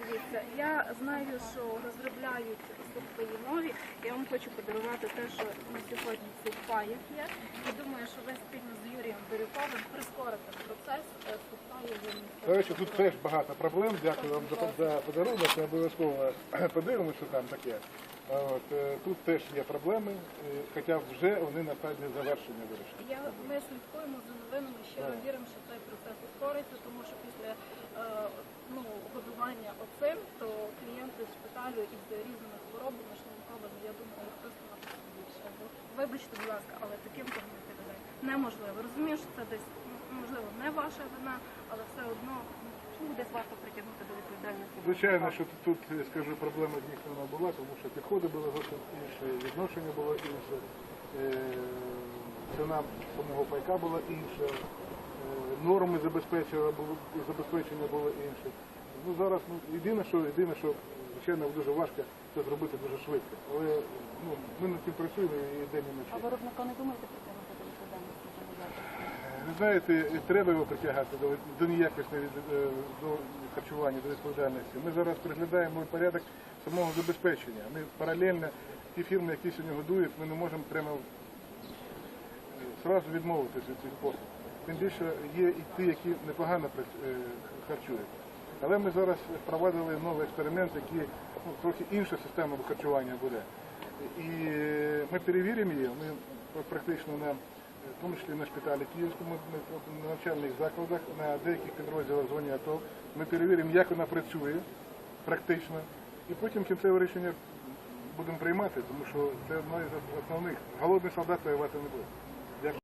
Дивіться, я знаю, що розробляють сухпаї нові. Я вам хочу подарувати те, що на сьогодні в сухпаях є. І думаю, що ви спільно з Юрієм Бирюковим прискорите процес е, сухпаю До речі, тут теж багато проблем. Дякую вам за, подарунок. Ми обов'язково подивимося, що там таке. От, е, тут теж є проблеми, е, хоча вже вони на стадії завершення вирішення. Я ми слідкуємо за новинами. Щиро віримо, що цей процес ускориться, тому що після з шпиталю із різними хворобами, шлунковими, я думаю, їх просто напросто більше. Бо, Вибачте, будь ласка, але таким кормити людей неможливо. Розумію, що це десь можливо не ваша вина, але все одно ну, десь варто притягнути до відповідальності. Звичайно, що тут, скажу, проблема дійсно вона була, тому що підходи були зовсім інші, відношення було інше, е, ціна самого пайка була інша, е, норми забезпечення було інше. Ну зараз ну, єдине, що єдине, що звичайно дуже важко це зробити дуже швидко. Але ну, ми над цим працюємо і день і А ночі. виробника не думаєте притягнути до відповідальності? Ви знаєте, треба його притягати до, до неякісної е, до харчування, до відповідальності. Ми зараз приглядаємо порядок самого забезпечення. Ми паралельно ті фірми, які сьогодні годують, ми не можемо прямо е, зразу відмовитися від цих послуг. Тим більше є і ті, які непогано е, харчують. Але ми зараз впровадили новий експеримент, який ну, трохи інша система харчування буде. І ми перевіримо її, ми практично на в тому числі на шпиталі Київському, на навчальних закладах, на деяких підрозділах зоні АТО. Ми перевіримо, як вона працює практично, і потім кінцеве рішення будемо приймати, тому що це одна із основних. Голодний солдат воювати не буде.